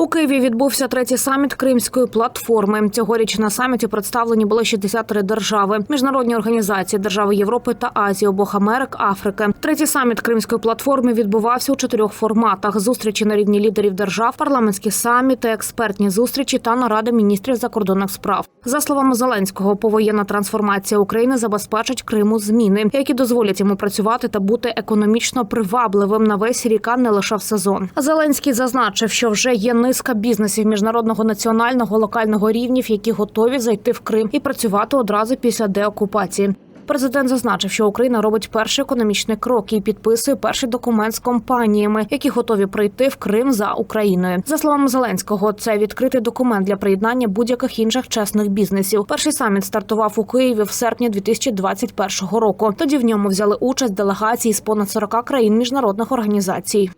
У Києві відбувся третій саміт Кримської платформи. Цьогоріч на саміті представлені були 63 держави, міжнародні організації, держави Європи та Азії, обох Америк, Африки. Третій саміт Кримської платформи відбувався у чотирьох форматах: зустрічі на рівні лідерів держав, парламентські саміти, експертні зустрічі та наради міністрів закордонних справ. За словами Зеленського, повоєнна трансформація України забезпечить Криму зміни, які дозволять йому працювати та бути економічно привабливим на весь рік, а не лише в сезон. Зеленський зазначив, що вже є низка бізнесів міжнародного національного локального рівнів, які готові зайти в Крим і працювати одразу після деокупації. Президент зазначив, що Україна робить перший економічний крок і підписує перший документ з компаніями, які готові прийти в Крим за Україною. За словами Зеленського, це відкритий документ для приєднання будь-яких інших чесних бізнесів. Перший саміт стартував у Києві в серпні 2021 року. Тоді в ньому взяли участь делегації з понад 40 країн міжнародних організацій.